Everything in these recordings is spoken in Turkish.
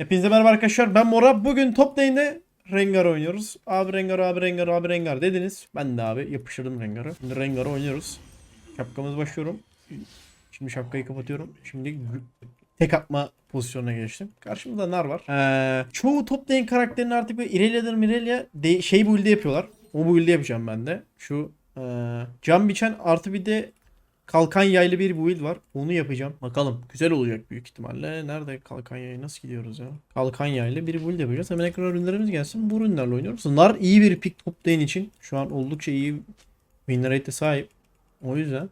Hepinize merhaba arkadaşlar. Ben Mora. Bugün top lane'de Rengar oynuyoruz. Abi Rengar, abi Rengar, abi Rengar dediniz. Ben de abi yapıştırdım Rengar'ı. Şimdi Rengar'ı oynuyoruz. Şapkamız başlıyorum. Şimdi şapkayı kapatıyorum. Şimdi tek atma pozisyonuna geçtim. Karşımda nar var. Ee, çoğu top lane karakterini artık böyle Irelia'dır Mirelia de, şey build'i yapıyorlar. O build'i yapacağım ben de. Şu ee, cam biçen artı bir de kalkan yaylı bir build var. Onu yapacağım. Bakalım. Güzel olacak büyük ihtimalle. Nerede kalkan yayı? Nasıl gidiyoruz ya? Kalkan yaylı bir build yapacağız. Hemen ekran ürünlerimiz gelsin. Bu ürünlerle oynuyoruz. Nar iyi bir pick top lane için. Şu an oldukça iyi win rate'e sahip. O yüzden.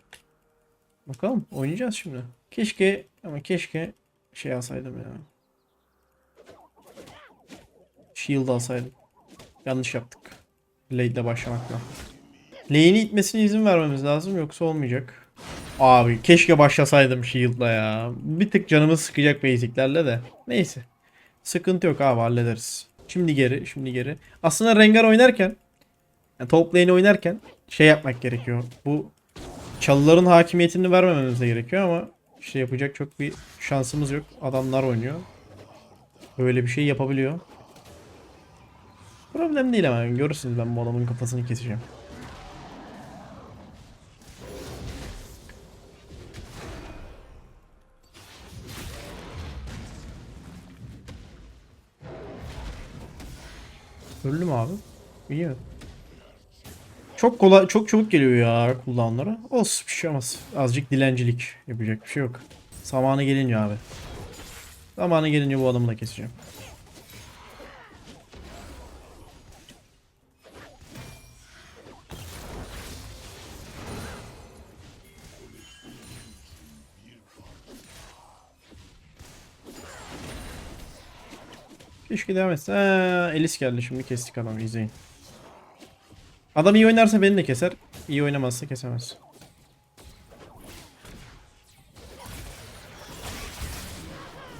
Bakalım. Oynayacağız şimdi. Keşke ama keşke şey alsaydım ya. Shield alsaydım. Yanlış yaptık. Lade'le başlamakla. Lane'i itmesine izin vermemiz lazım yoksa olmayacak. Abi keşke başlasaydım Shield'la ya. Bir tık canımı sıkacak basic'lerle de. Neyse. Sıkıntı yok abi hallederiz. Şimdi geri, şimdi geri. Aslında Rengar oynarken, yani top lane oynarken şey yapmak gerekiyor. Bu çalıların hakimiyetini vermememiz gerekiyor ama işte yapacak çok bir şansımız yok. Adamlar oynuyor. Böyle bir şey yapabiliyor. Problem değil ama görürsünüz ben bu adamın kafasını keseceğim. Öldü abi? İyi mi? Çok kolay, çok çabuk geliyor ya kullananlara. Olsun bir şey olmaz. Azıcık dilencilik yapacak bir şey yok. Zamanı gelince abi. Zamanı gelince bu adamı da keseceğim. Keşke devam etse. Ha, Elis geldi şimdi kestik adamı izleyin. Adam iyi oynarsa beni de keser. İyi oynamazsa kesemez.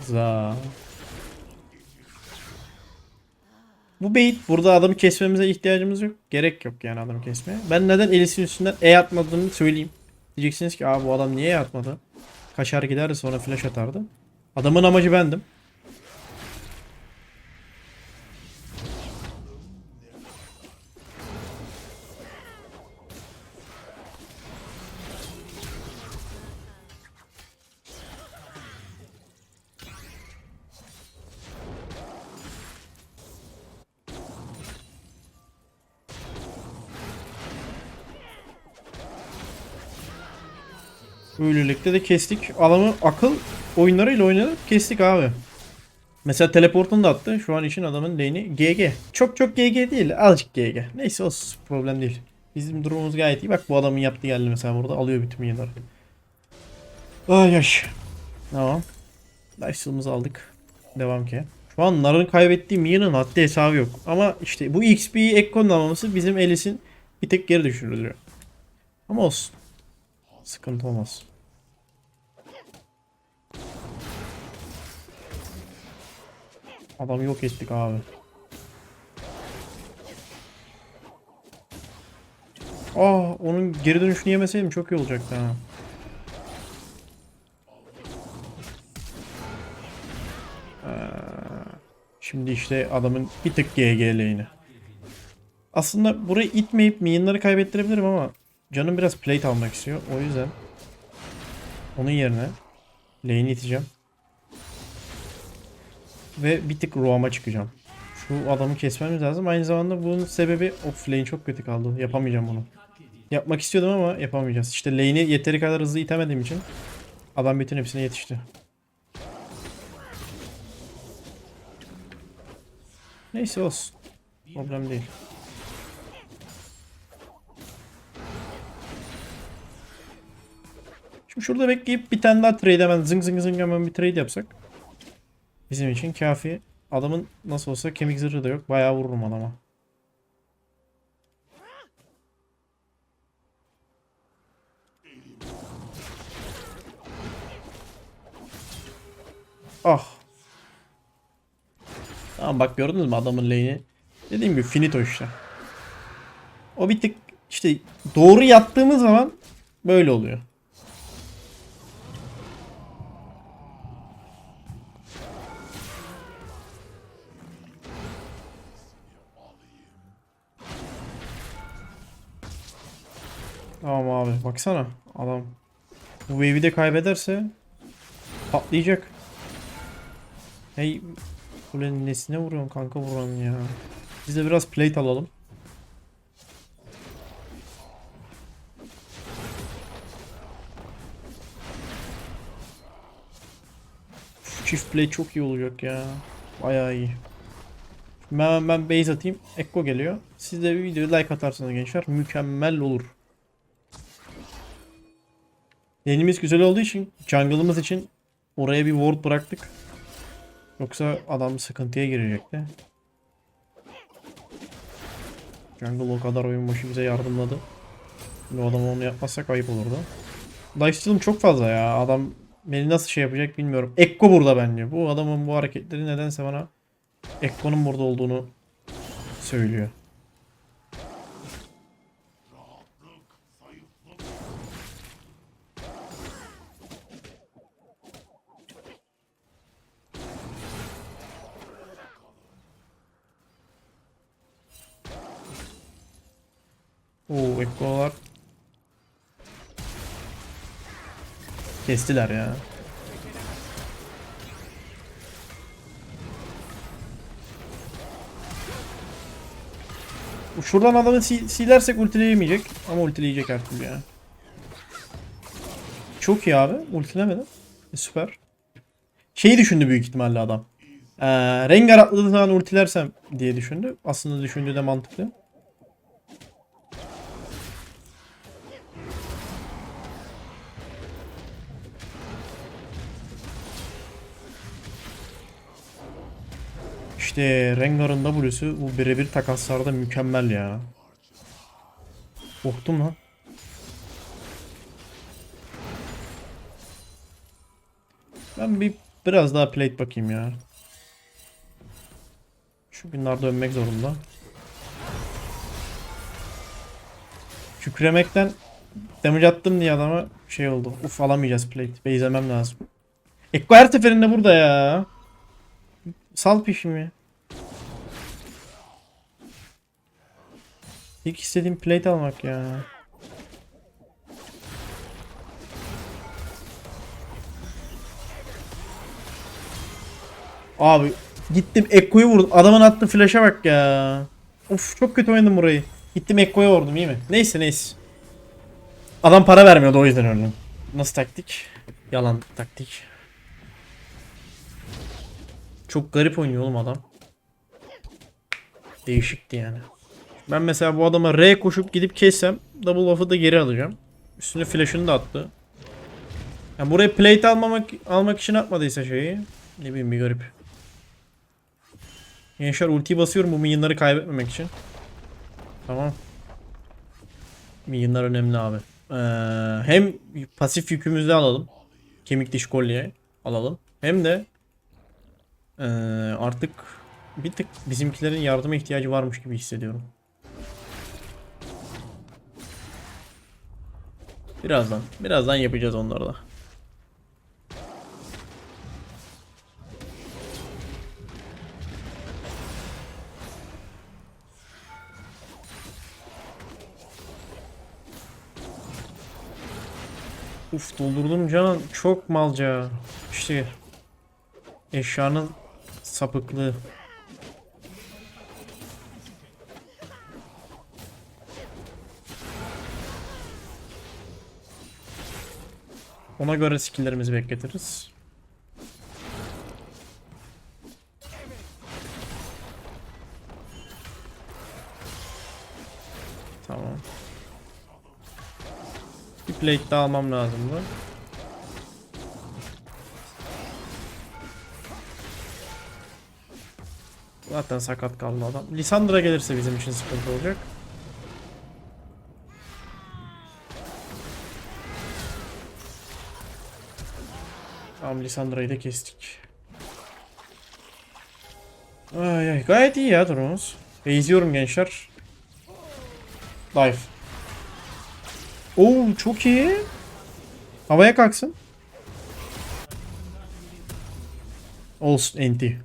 Za. Bu bait burada adamı kesmemize ihtiyacımız yok. Gerek yok yani adamı kesmeye. Ben neden Elis'in üstünden E atmadığını söyleyeyim. Diyeceksiniz ki abi bu adam niye E atmadı? Kaçar giderdi sonra flash atardı. Adamın amacı bendim. Böylelikle de kestik. Adamı akıl oyunlarıyla oynadık kestik abi. Mesela teleportunu da attı. Şu an için adamın lane'i GG. Çok çok GG değil. Azıcık GG. Neyse olsun. Problem değil. Bizim durumumuz gayet iyi. Bak bu adamın yaptığı geldi mesela burada. Alıyor bütün minyonları. Ay yaş. Tamam. Lifesteal'ımızı aldık. Devam ki. Şu an Nar'ın kaybettiği minyonun haddi hesabı yok. Ama işte bu XP'yi ek konulamaması bizim Elis'in bir tek geri düşürülüyor. Ama olsun. Sıkıntı olmaz. Adamı yok ettik abi. Aa, onun geri dönüşünü yemeseydim çok iyi olacaktı ha. Ee, Şimdi işte adamın bir tık GG lane'i. Aslında burayı itmeyip minyonları kaybettirebilirim ama canım biraz plate almak istiyor. O yüzden onun yerine lane'i iteceğim. Ve bir tık roam'a çıkacağım. Şu adamı kesmemiz lazım. Aynı zamanda bunun sebebi of lane çok kötü kaldı. Yapamayacağım bunu. Yapmak istiyordum ama yapamayacağız. İşte lane'i yeteri kadar hızlı itemediğim için adam bütün hepsine yetişti. Neyse olsun. Problem değil. Şimdi şurada bekleyip bir tane daha trade hemen zıng zıng zıng hemen bir trade yapsak. Bizim için kafi. Adamın nasıl olsa kemik zırhı da yok. Bayağı vururum adama. Ah. Tamam bak gördünüz mü adamın lane'i. Dediğim gibi finito işte. O bir tık işte doğru yattığımız zaman böyle oluyor. Baksana adam. Bu wave'i de kaybederse patlayacak. Hey kulenin nesine vuruyorsun kanka vuran ya. Biz de biraz plate alalım. Şu Çift play çok iyi olacak ya. Bayağı iyi. Ben, ben base atayım. Ekko geliyor. Siz de bir videoyu like atarsanız gençler mükemmel olur. Yenimiz güzel olduğu için jungle'ımız için oraya bir ward bıraktık. Yoksa adam sıkıntıya girecekti. Jungle o kadar oyun başı bize yardımladı. Şimdi adam onu yapmazsak ayıp olurdu. Lifesteal'ım çok fazla ya. Adam beni nasıl şey yapacak bilmiyorum. Ekko burada bence. Bu adamın bu hareketleri nedense bana Ekko'nun burada olduğunu söylüyor. Oo Ekko'lar Kestiler ya. Şuradan adamı si silersek ultileyemeyecek. Ama ultileyecek her türlü ya. Çok iyi abi. Ultilemedi. E, süper. Şeyi düşündü büyük ihtimalle adam. Ee, Rengar atladığı zaman ultilersem diye düşündü. Aslında düşündüğü de mantıklı. İşte Rengar'ın W'su bu birebir takaslarda mükemmel ya. Korktum lan. Ben bir biraz daha plate bakayım ya. Şu günlerde dönmek zorunda. Kükremekten damage attım diye adama şey oldu. Uf alamayacağız plate. Beyzemem lazım. Ekko her seferinde burada ya. Sal peşimi. İlk istediğim plate almak ya. Abi gittim Ekko'yu vurdum. Adamın attığı flash'a bak ya. Of çok kötü oynadım burayı. Gittim Ekko'ya vurdum iyi mi? Neyse neyse. Adam para vermiyordu o yüzden öldüm. Nasıl taktik? Yalan taktik. Çok garip oynuyor oğlum adam. Değişikti yani. Ben mesela bu adama R koşup gidip kessem double buff'ı da geri alacağım. Üstüne flash'ını da attı. Yani buraya plate almamak almak için atmadıysa şeyi ne bileyim bir garip. Gençler ultiyi basıyorum bu minyonları kaybetmemek için. Tamam. Minyonlar önemli abi. Ee, hem pasif yükümüzü alalım. Kemik diş kolye alalım. Hem de ee, artık bir tık bizimkilerin yardıma ihtiyacı varmış gibi hissediyorum. Birazdan. Birazdan yapacağız onları da. Uf doldurdum can çok malca. İşte eşyanın sapıklığı. Ona göre skilllerimizi bekletiriz. Tamam. Bir plate daha almam lazımdı. Zaten sakat kaldı adam. Lisandra gelirse bizim için sıkıntı olacak. Tamam Lisandra'yı da kestik. Ay ay gayet iyi ya durumumuz. Beyziyorum gençler. Dive. Oo çok iyi. Havaya kalksın. Olsun enti.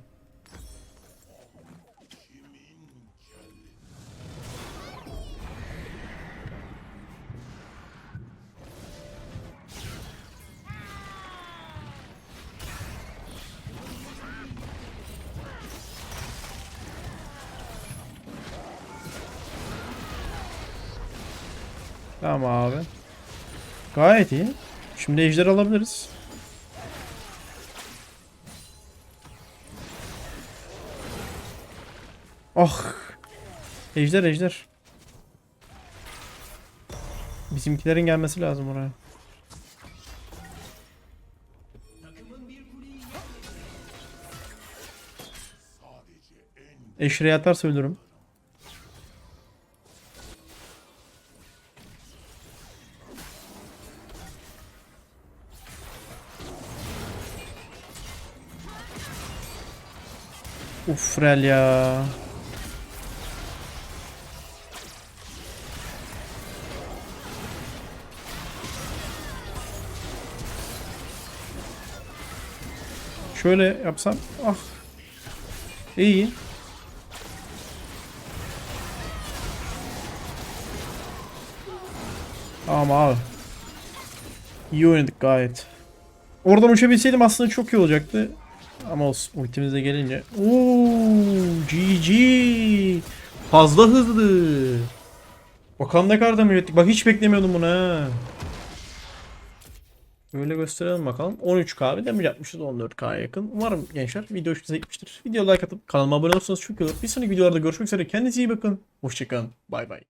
Tamam abi. Gayet iyi. Şimdi ejder alabiliriz. Ah. Ejder ejder. Bizimkilerin gelmesi lazım oraya. Eşre'ye atarsa ölürüm. Uf Rel ya. Şöyle yapsam. Ah. İyi. Tamam abi. İyi oynadık gayet. Oradan uçabilseydim aslında çok iyi olacaktı. Ama olsun ultimize gelince. Ooo GG. Fazla hızlı. Bakalım ne kadar damage ettik. Bak hiç beklemiyordum bunu ha. Böyle gösterelim bakalım. 13k bir damage yapmışız 14k'ya yakın. Umarım gençler video hoşunuza gitmiştir. Video like atıp kanalıma abone olursanız çok iyi olur. Bir sonraki videolarda görüşmek üzere. Kendinize iyi bakın. Hoşçakalın. Bay bay.